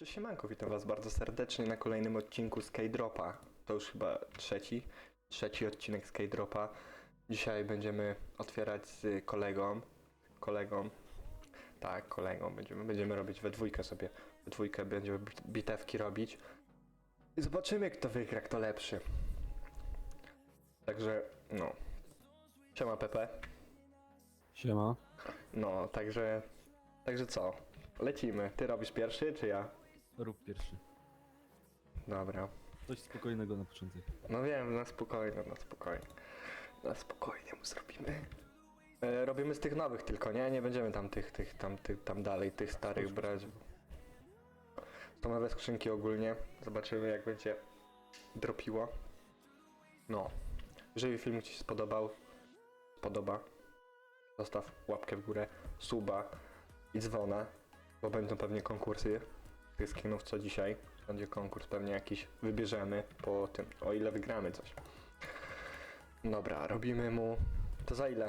Cześć siemanko, witam was bardzo serdecznie na kolejnym odcinku Skydropa. To już chyba trzeci, trzeci odcinek Skydropa. Dzisiaj będziemy otwierać z kolegą, kolegą, tak, kolegą będziemy, będziemy robić we dwójkę sobie, we dwójkę będziemy bit- bitewki robić. I zobaczymy kto wygra, kto lepszy. Także, no. Siema Pepe. Siema. No, także, także co? Lecimy. Ty robisz pierwszy, czy ja? Rób pierwszy. Dobra. Coś spokojnego na początek. No wiem, na spokojnie, na spokojnie. Na spokojnie mu zrobimy. E, robimy z tych nowych tylko, nie? Nie będziemy tam tych, tych, tam, tych, tam dalej, tych starych brać. To nowe skrzynki ogólnie. Zobaczymy jak będzie dropiło. No. Jeżeli film Ci się spodobał, spodoba, zostaw łapkę w górę, suba i dzwona, bo będą pewnie konkursy tych skinów co dzisiaj. Będzie konkurs pewnie jakiś, wybierzemy po tym, o ile wygramy coś. Dobra, robimy mu, to za ile?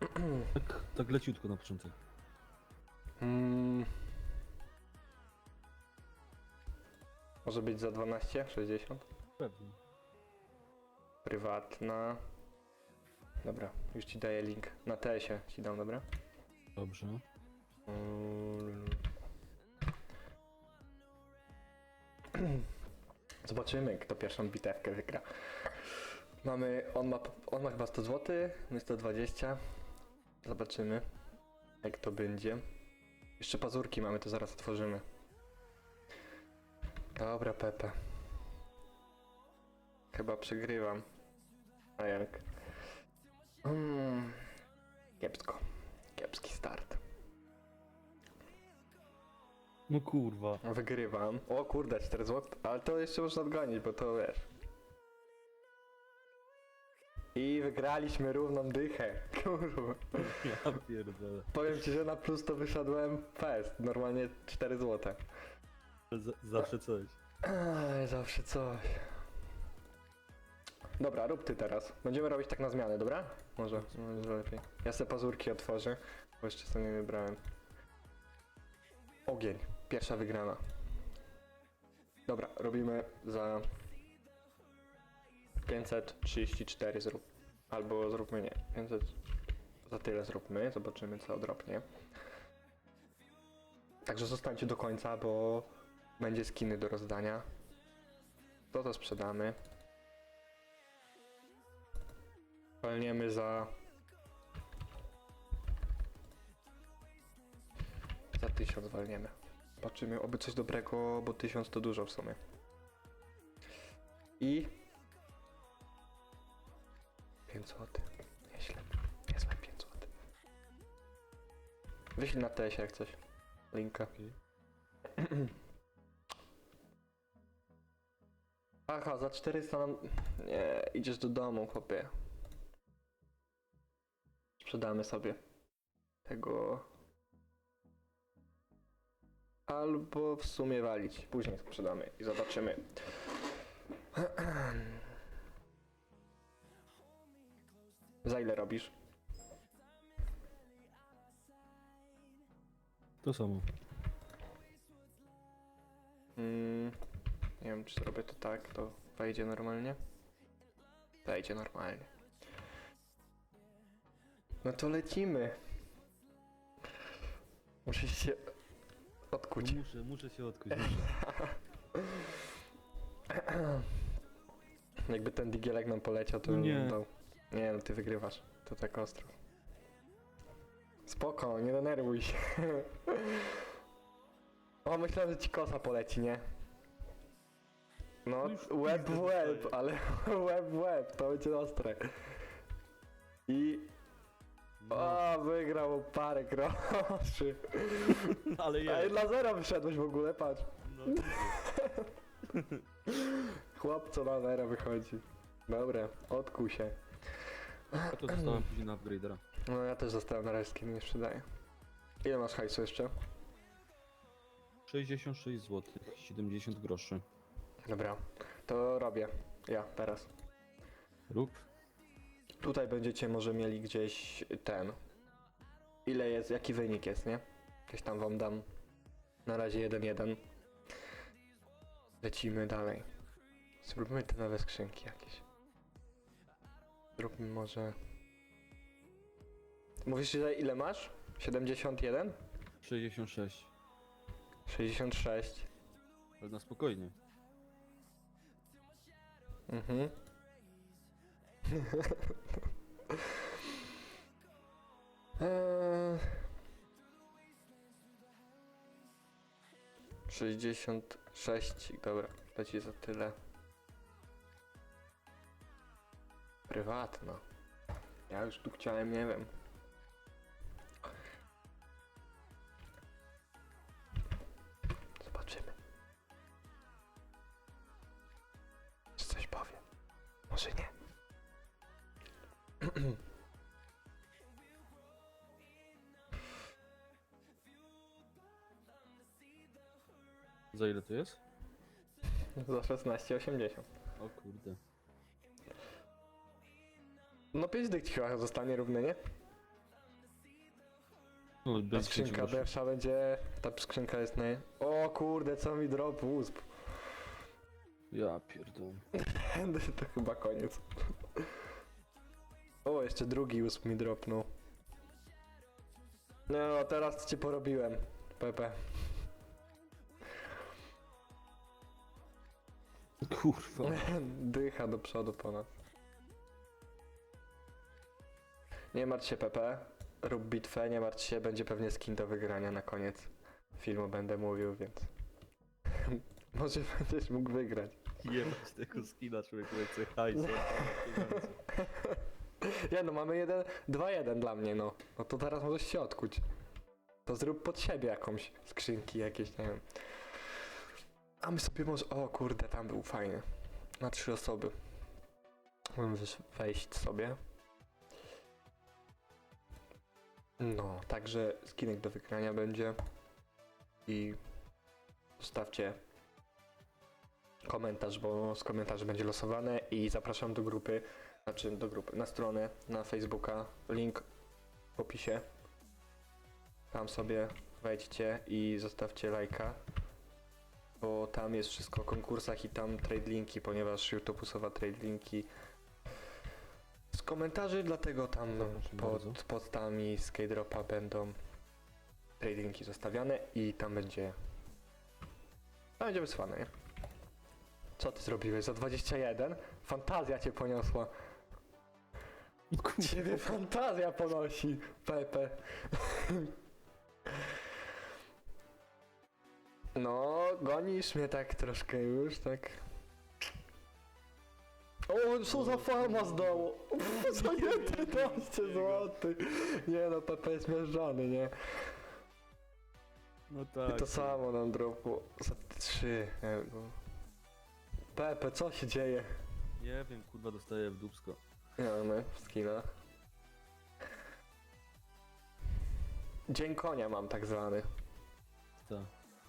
Tak, tak leciutko na początek. Mm. Może być za 12, 60? Pewnie. Prywatna. Dobra, już ci daję link. Na TS-ie ci dam, dobra? Dobrze. Mm. Zobaczymy, kto pierwszą bitewkę wygra. Mamy, on ma, on ma chyba 100 zł, my 120. Zobaczymy, jak to będzie. Jeszcze pazurki mamy, to zaraz otworzymy. Dobra, Pepe. Chyba przegrywam. A jak? Mm. Kiepsko. No kurwa. Wygrywam. O kurde, 4 zł. Ale to jeszcze można odgonić, bo to wiesz. I wygraliśmy równą dychę. Kurwa. Ja pierdolę. Powiem ci, że na plus to wyszedłem fest. Normalnie 4 zł. Z zawsze coś. Ej, zawsze coś. Dobra, rób ty teraz. Będziemy robić tak na zmianę, dobra? Może, może lepiej. Ja sobie pazurki otworzę, bo jeszcze sobie nie wybrałem. Ogień. Pierwsza wygrana. Dobra, robimy za 534 zrób. Albo zróbmy nie. 500. Za tyle zróbmy, zobaczymy co odropnie. Także zostańcie do końca, bo będzie skiny do rozdania. To to sprzedamy. Walniemy za... Za tysiąc walniemy. Patrzymy, oby coś dobrego, bo tysiąc to dużo w sumie. I... 5 zł. Nieźle. Niezłe 5 zł. Wyślij na TS jak coś. Linka. Aha, za 400 nam... Nie, idziesz do domu, chłopie. Sprzedamy sobie tego... Albo w sumie walić. Później sprzedamy i zobaczymy. Za ile robisz? To samo. Mm, nie wiem, czy zrobię to tak, to wejdzie normalnie. Wejdzie normalnie. No to lecimy. Muszę się odkuć. Muszę, muszę się odkuć. Jakby ten digielek nam poleciał, to No bym nie. dał. Nie, no ty wygrywasz. To tak ostro. Spoko, nie denerwuj się. o, myślałem, że ci kosa poleci, nie? No, No już łeb w łeb, dostaję. ale łeb w łeb, to będzie ostre. I... O, wygrał parę groszy. ale Ej, jest. na zero wyszedłeś w ogóle, patrz. No, Chłopco na zero wychodzi. Dobra, odkuł się. ja to dostałem później na upgradera. No ja też zostałem na razie nie sprzedaję. Ile masz hajsu jeszcze? 66 zł, 70 groszy. Dobra, to robię. Ja teraz. Rób. Tutaj będziecie może mieli gdzieś ten. Ile jest, jaki wynik jest, nie? Gdzieś tam wam dam. Na razie 1-1. Lecimy dalej. Spróbujmy te nowe skrzynki jakieś. Zróbmy może... Mówisz, że ile masz? 71? 66. 66. Ale na spokojnie. Mhm. eee... 66, dobra, to ci za tyle. Prywatna. Ja już tu chciałem, nie wiem. 16,80. O kurde. No 5 dych ci chyba zostanie równy, nie? No, Ta bez skrzynka skrzynka pierwsza będzie... Ta skrzynka jest naj... O kurde, co mi drop usp. Ja pierdolę. to chyba koniec. O, jeszcze drugi usp mi dropnął. No, teraz cię porobiłem, Pepe. Kurwa. Dycha do przodu ponad. Nie martw się, Pepe. Rób bitwę, nie martw się, będzie pewnie skin do wygrania na koniec filmu, będę mówił, więc... Może będziesz mógł wygrać. Jebać tego skina człowieku, chce hajsu. Nie no, mamy jeden, 2-1 dla mnie, no. No to teraz możesz się odkuć. To zrób pod siebie jakąś skrzynki jakieś, nie wiem. A my sobie może... O kurde, tam był fajny. Na trzy osoby. Możemy wejść sobie. No, także skinek do wygrania będzie. I zostawcie komentarz, bo z komentarzy będzie losowane i zapraszam do grupy znaczy do grupy, na stronę, na Facebooka, link w opisie. Tam sobie wejdźcie i zostawcie lajka, bo tam jest wszystko o konkursach i tam trade linki, ponieważ YouTube usuwa trade linki z komentarzy, dlatego tam Zapraszam pod bardzo. postami z K-Dropa będą trade linki zostawiane i tam będzie tam będzie wysłane, nie? Co ty zrobiłeś za 21? Fantazja cię poniosła. Ciebie fantazja ponosi, Pepe. No, gonisz mnie tak troszkę już, tak. O, co za farma zdało? Za 11 zł. Nie no, Pepe jest mierzony, nie? No I tak. to samo nam dropu za 3 euro. Pepe, co się dzieje? Nie wiem, kurwa dostaję w dupsko. Nie mamy w skinach. Dzień konia mam tak zwany.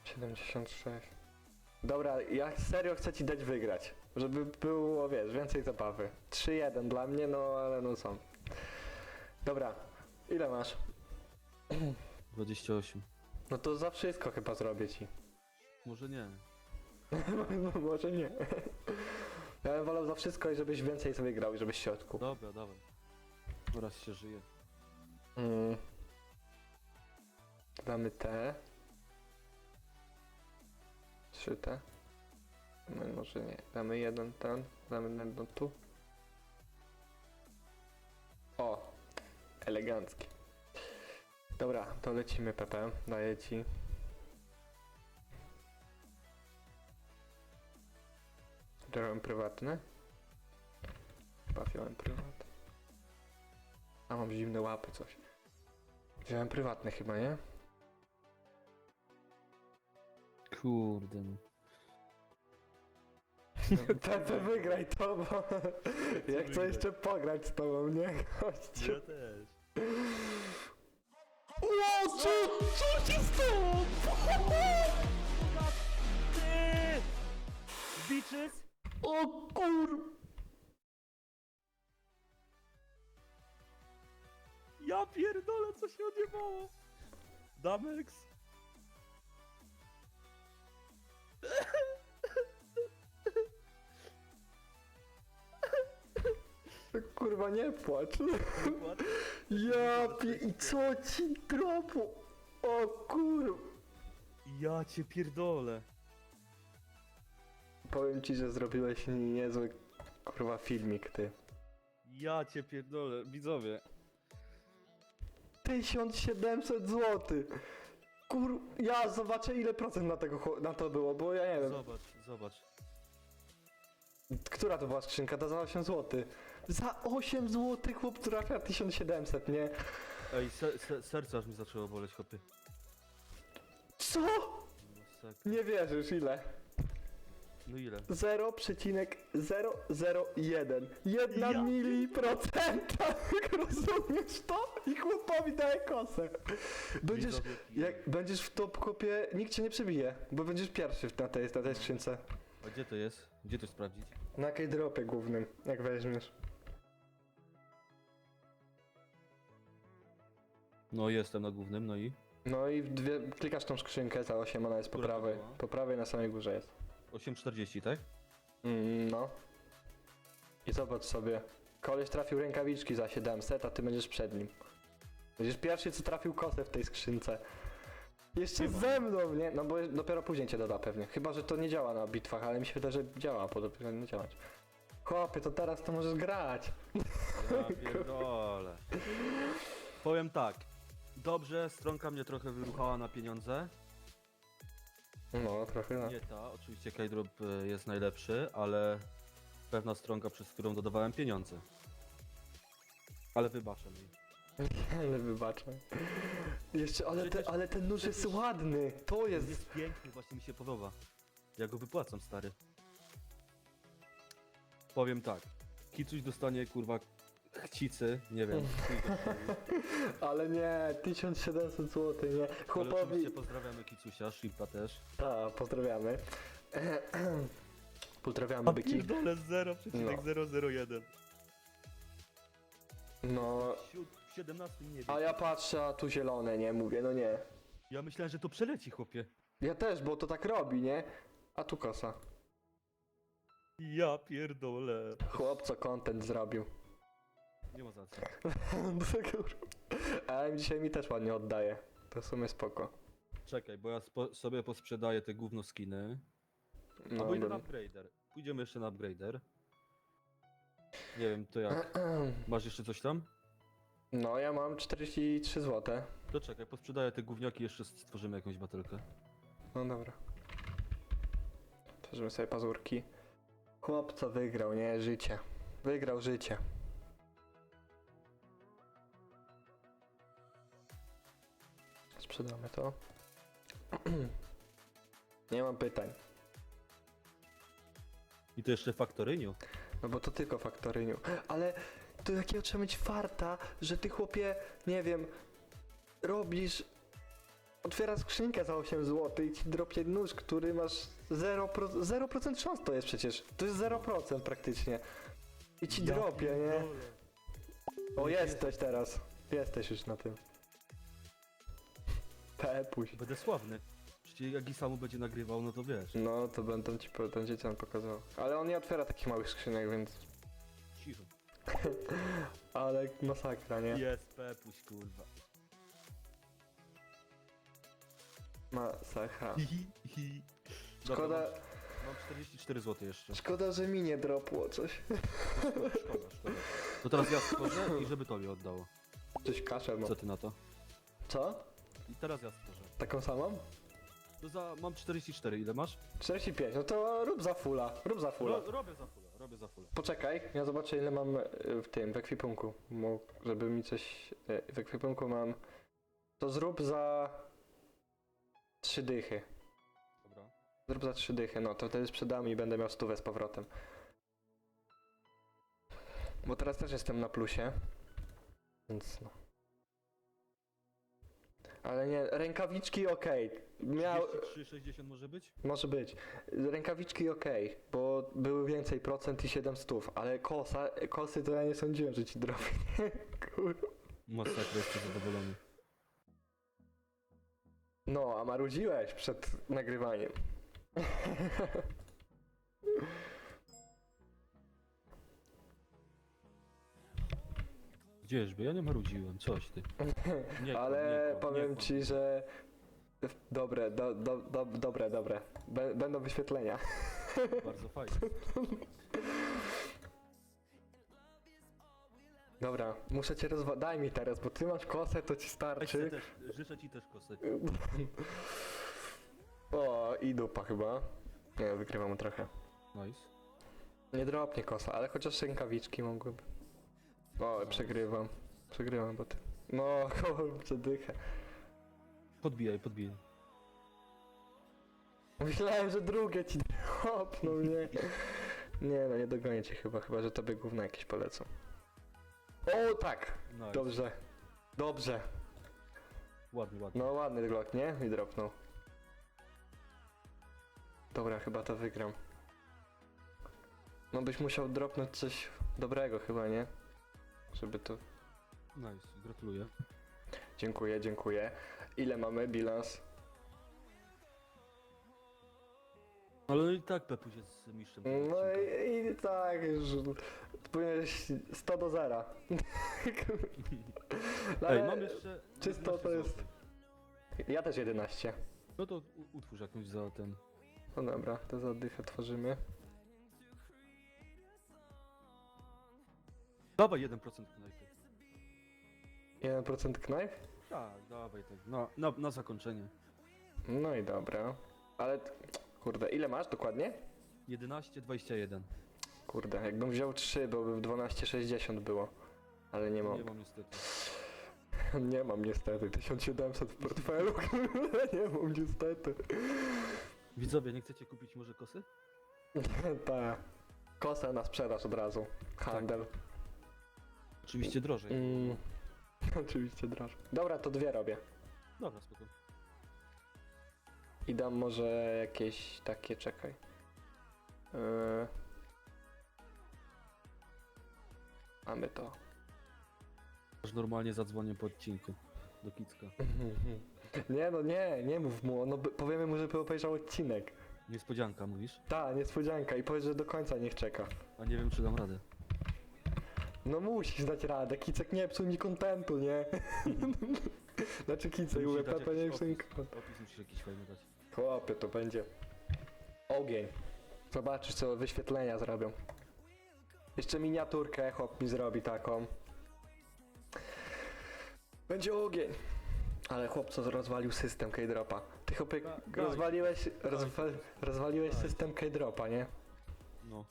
Tak. 76. Dobra, ja serio chcę ci dać wygrać. Żeby było, wiesz, więcej zabawy. 3-1 dla mnie, no ale no są. Dobra, ile masz? 28. No to za wszystko chyba zrobię ci. Może nie. Może nie. Ja bym wolał za wszystko i żebyś więcej sobie grał i żebyś się odkuł. Dobra, dawaj. Teraz się żyje. Mm. Damy te. Trzy te. Damy może nie. Damy jeden ten. Damy jedno tu. O! Elegancki. Dobra, to lecimy Pepe. Daję ci. Wziąłem prywatny. Chyba wziąłem. A mam zimne łapy coś. Wziąłem prywatny chyba, nie? Kurde no. Pepe wygraj to, bo ja chcę wygrać? jeszcze pograć z tobą, nie? Chodźcie. też. O, co, co się stało? Ty! Bitches! O kur... Ja pierdolę, co się odjebało! Damex! Nie płacz. Ja pie... I co ci dropu? O kurwa. Ja cię pierdolę. Powiem ci, że zrobiłeś niezły kurwa filmik, ty. Ja cię pierdolę, widzowie. 1700 zł. Kur... Ja zobaczę ile procent na, tego, chło- na to było, bo ja nie wiem. Zobacz, zobacz. Która to była skrzynka? Ta za 8 zł. Za 8 zł chłop trafia 1700, nie? Ej, se, se, serce aż mi zaczęło boleć, chłopie. Co? Masakra. Nie wierzysz, ile? No ile? 0,001. Jedna Ja mili procenta. Rozumiesz to? I chłopowi daje kosę. Będziesz, Widzowie, jak będziesz w top kopie, nikt cię nie przebije, bo będziesz pierwszy na tej, na tej skrzynce. A gdzie to jest? Gdzie to sprawdzić? Na K-dropie głównym, jak weźmiesz. No jestem na głównym, no i? No i w dwie, klikasz tą skrzynkę za 8, ona jest po Która to prawej. była? Po prawej na samej górze jest. 8.40, tak? Mm, no. I zobacz sobie. Koleś trafił rękawiczki za 700, a ty będziesz przed nim. Będziesz pierwszy, co trafił kosę w tej skrzynce. Jeszcze Chyba. ze mną, nie? No bo dopiero później cię doda pewnie. Chyba, że to nie działa na bitwach, ale mi się wydaje, że działa, bo dopiero nie działać. Chłopie, to teraz to możesz grać. Ja pierdolę. Powiem tak. Dobrze, stronka mnie trochę wyruchała na pieniądze. No, trochę no. Nie ta, oczywiście K-Drop e, jest najlepszy, ale pewna stronka, przez którą dodawałem pieniądze. Ale wybaczę mi. Ale wybaczę. Jeszcze, ale, te, ale ten nóż jest ładny. To Jest, jest... piękny, właśnie mi się podoba. Ja go wypłacam, stary. Powiem tak. Kicuś dostanie, kurwa, chcicy, nie wiem. Ale nie, 1700 zł, nie? Ale Chłopowi... oczywiście pozdrawiamy Kicusia, Shimpa też. A, pozdrawiamy. Pozdrawiamy byki. pierdolę 0,001. No, W 17 nie wiem. a ja patrzę, a tu zielone, nie? Mówię, no nie. Ja myślałem, że to przeleci, chłopie. Ja też, bo to tak robi, nie? A tu kosa. Ja pierdolę. Chłop, co content zrobił. Nie ma za co. A dzisiaj mi też ładnie oddaje. To w sumie spoko. Czekaj, bo ja spo, sobie posprzedaję te gówno skiny. No, Albo idę na upgrader. Pójdziemy jeszcze na upgrader. Nie wiem, to jak? Masz jeszcze coś tam? No, ja mam 43 zł. To czekaj, posprzedaję te gówniaki jeszcze stworzymy jakąś batelkę. No dobra. Tworzymy sobie pazurki. Chłop, co wygrał, nie? Życie. Wygrał życie. Sprzedamy to. Nie mam pytań. I to jeszcze faktoryniu. No bo to tylko faktoryniu. Ale to jakiego trzeba mieć farta, że ty chłopie, nie wiem, robisz. Otwierasz skrzynkę za 8 zł i ci dropie nóż, który masz 0%, 0% szans to jest przecież. To jest 0% praktycznie. I ci dropie, nie? O, jesteś teraz. Jesteś już na tym. Pepuś. Będę sławny. Przecież jak Isamu będzie nagrywał, no to wiesz. No, to będą ci po- będzie ci pokazał. Ale on nie otwiera takich małych skrzynek, więc... Cicho. Ale masakra, nie? Jest Pepuś, kurwa. Masakra. Hi. Dobra, Szkoda, Mam, mam 44 zł jeszcze. szkoda, że mi nie dropło coś. Szkoda, szkoda, szkoda. To teraz ja stworzę i żeby tobie oddało. Coś kaszę mam. Co ty na to? Co? I teraz ja stworzę. Taką samą? To za, mam 44, ile masz? 45, no to rób za fulla, rób za fulla. Ro, robię za fulę, robię za fulę. Poczekaj, ja zobaczę ile mam y, w tym, w ekwipunku. Mo- żeby mi coś... y, W ekwipunku mam... To zrób za... Trzy dychy. Dobra. Zrób za trzy dychy, no to wtedy sprzedam i będę miał stówę z powrotem. Bo teraz też jestem na plusie. Więc no. Ale nie, rękawiczki okej. Miał... 33,60 może być? Może być. Rękawiczki okej, bo były więcej procent i 7 stów, ale kosa, kosy to ja nie sądziłem, że ci drobię. Kurwa. Masakra, jestem zadowolony. No, a marudziłeś przed nagrywaniem. Gdzieżby, ja nie marudziłem, coś ty. Nie, Ale nie, powiem nie, ci, że dobre, do, do, do, dobre, dobre. Będą wyświetlenia. Bardzo fajnie. Dobra, muszę cię rozwa... Daj mi teraz, bo ty masz kosę, to ci Weź se starczy. też, życzę ci też kosę. O, i dupa chyba. Nie, wygrywam trochę. Nice. Nie dropnie kosa, ale chociaż rękawiczki mogłyby. O, przegrywam. Przegrywam, bo ty... No, przedychę. Podbijaj, podbijaj. Myślałem, że drugie ci hopnął, nie. Nie no, nie dogonię cię chyba, chyba że tobie gówna jakieś polecą. O, tak! Nice. Dobrze. Dobrze. Ładnie, ładnie. No ładny Glock, nie? Mi dropnął. Dobra, chyba to wygram. No byś musiał dropnąć coś dobrego chyba, nie? Żeby to... Nice, gratuluję. Dziękuję, dziękuję. Ile mamy bilans? Ale i tak Pepuś jest mistrzem. tego No odcinka. i, i tak już... Powinieneś 100 do 0. Ej, mam jeszcze... czysto 11 to jest- złotych. Ja też 11. No to u- utwórz jakąś za ten... No dobra, to za dychę tworzymy. Dawaj 1% knajpy. 1% knife? Tak, dawaj tak. Na, na, na zakończenie. No i dobra. Ale... t- Kurde, ile masz dokładnie? 11, 21. Kurde, jakbym wziął 3, byłoby w 12,60 było. Ale nie mam. Nie mam niestety. Nie mam niestety. 1700 w portfelu. nie mam niestety. Widzowie, nie chcecie kupić może kosy? Ta. Kosa na sprzedaż od razu. Handel. Oczywiście drożej. Mm. Oczywiście drożej. Dobra, to dwie robię. Dobra, spoko. I dam może jakieś takie, czekaj. Yy. Mamy to. Aż normalnie zadzwonię po odcinku. Do Kicka. Nie no, nie, nie mów mu, no by- powiemy mu, żeby obejrzał odcinek. Niespodzianka mówisz? Ta, niespodzianka i powiedz, że do końca niech czeka. A nie wiem czy dam radę. No musisz dać radę, Kicek nie psuł mi kontentu, nie? znaczy Kicek, mówię, Pepe nie psuł mi opis. kontentu. Opis musisz jakiś fajny dać. Chłopie, to będzie ogień. Zobaczysz, co wyświetlenia zrobią. Jeszcze miniaturkę chłop mi zrobi taką. Będzie ogień. Ale chłopco rozwalił system K-Dropa. Ty chłopie, Da- daj. rozwaliłeś, rozwa, rozwaliłeś system K-Dropa, nie? No.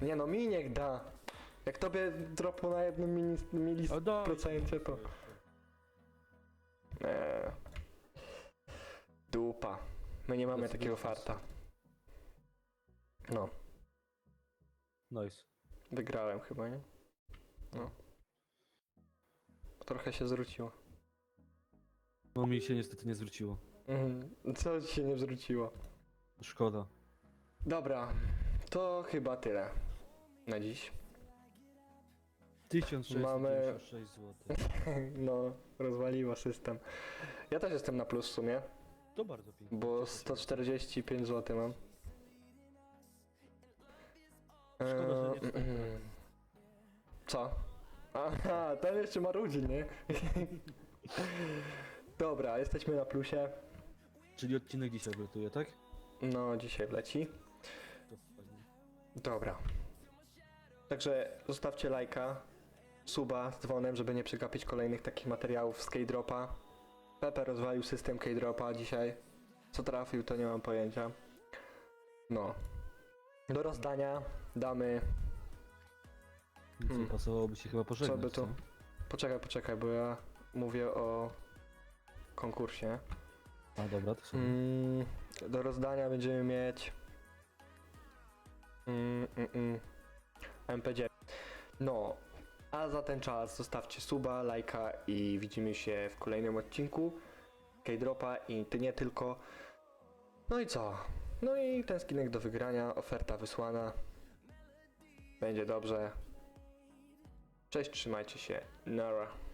Nie no, mi niech da. Jak tobie dropło na jednym mili procencie, to... Eee. Dupa. My nie mamy takiego farta. No, Nice. wygrałem chyba, nie? No. Trochę się zwróciło. No mi się niestety nie zwróciło. Mhm. Co ci się nie zwróciło? Szkoda. Dobra, to chyba tyle na dziś. 1696 zł. No, rozwaliło system. Ja też jestem na plus w sumie, To bardzo pięknie. bo Cieszę się. 145 zł mam. Szkoda, że nie Eee, mm, Co? Aha, ten jeszcze marudzi, nie? Dobra, jesteśmy na plusie. Czyli odcinek dzisiaj wylutuje, tak? No, dzisiaj wleci. To fajnie. Dobra. Także zostawcie lajka, suba z dzwonem, żeby nie przegapić kolejnych takich materiałów z K-Dropa. Pepe rozwalił system K-Dropa dzisiaj. Co trafił, to nie mam pojęcia. No. Do rozdania damy... Hmm. pasowałoby się chyba pożegnać, by to- co? Poczekaj, poczekaj, bo ja mówię o konkursie. A dobra, to sobie. Mm, do rozdania będziemy mieć mm, mm, mm, MP9. No, a za ten czas zostawcie suba, lajka i widzimy się w kolejnym odcinku K-Dropa i ty nie tylko. No i co? No i ten skinek do wygrania, oferta wysłana. Będzie dobrze. Cześć, trzymajcie się. Nara.